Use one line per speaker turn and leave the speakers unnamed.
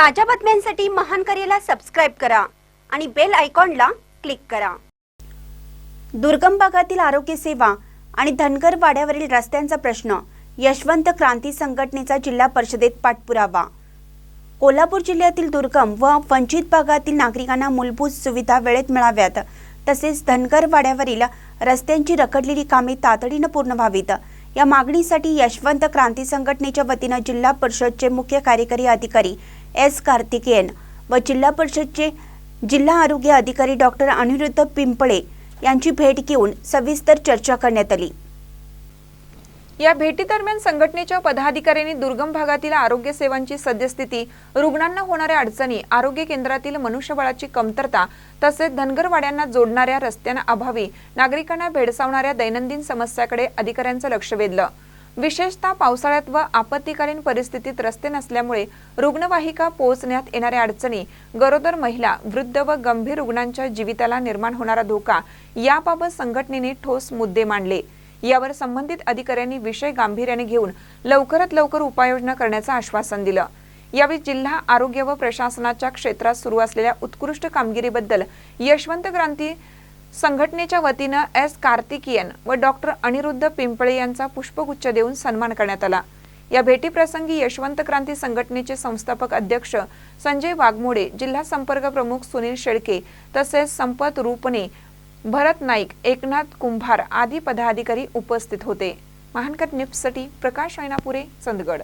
ताज्या बातम्यांसाठी महान करेला सबस्क्राईब करा आणि बेल आयकॉनला क्लिक करा. दुर्गम भागातील आरोग्य सेवा आणि धनगर वाड्यावरील रस्त्यांचा प्रश्न यशवंत क्रांती संघटनेचा जिल्हा परिषदेत पाठपुरावा. कोल्हापूर जिल्ह्यातील दुर्गम व वंचित भागातील नागरिकांना मूलभूत सुविधा वेळेत मिळाव्यात तसेच धनगर वाड्यावरील रस्त्यांची रखडलेली कामे तातडीनं पूर्ण व्हावीत. या मागणीसाठी यशवंत क्रांती संघटनेच्या वतीनं जिल्हा परिषदचे मुख्य कार्यकारी अधिकारी एस कार्तिकेयन व जिल्हा परिषदचे जिल्हा आरोग्य अधिकारी डॉक्टर अनिरुद्ध पिंपळे यांची भेट घेऊन सविस्तर चर्चा करण्यात आली.
या भेटीदरम्यान संघटनेच्या पदाधिकाऱ्यांनी दुर्गम भागातील आरोग्य सेवांची सद्यस्थिती रुग्णांना होणाऱ्या अडचणी आरोग्य केंद्रातील मनुष्यबळाची कमतरता तसेच धनगरवाड्यांना जोडणाऱ्या रस्त्यांना अभावी नागरिकांना भेडसावणाऱ्या दैनंदिन समस्याकडे अधिकाऱ्यांचं लक्ष वेधलं. विशेषतः पावसाळ्यात व आपत्तीकालीन परिस्थितीत रस्ते नसल्यामुळे रुग्णवाहिका पोहोचण्यात येणाऱ्या अडचणी गरोदर महिला वृद्ध व गंभीर रुग्णांच्या जीविताला निर्माण होणारा धोका याबाबत संघटनेने ठोस मुद्दे मांडले. यावर संबंधित अधिकाऱ्यांनी विषय गांभीर्याने घेऊन लवकरात लवकर उपाययोजना करण्याचं आश्वासन दिलं. यावेळी जिल्हा आरोग्य व प्रशासनाच्या क्षेत्रात सुरू असलेल्या उत्कृष्ट कामगिरीबद्दल यशवंत क्रांती संघटनेच्या वतीनं एस कार्तिकियन व डॉक्टर अनिरुद्ध पिंपळे यांचा पुष्पगुच्छ देऊन सन्मान करण्यात आला. या भेटीप्रसंगी यशवंत क्रांती संघटनेचे संस्थापक अध्यक्ष संजय वाघमोडे जिल्हा संपर्क प्रमुख सुनील शेळके तसेच संपत रूपने भरत नाईक एकनाथ कुंभार आदी पदाधिकारी उपस्थित होते. महानकर न्यूजसाठी प्रकाश ऐनापुरे चंदगड.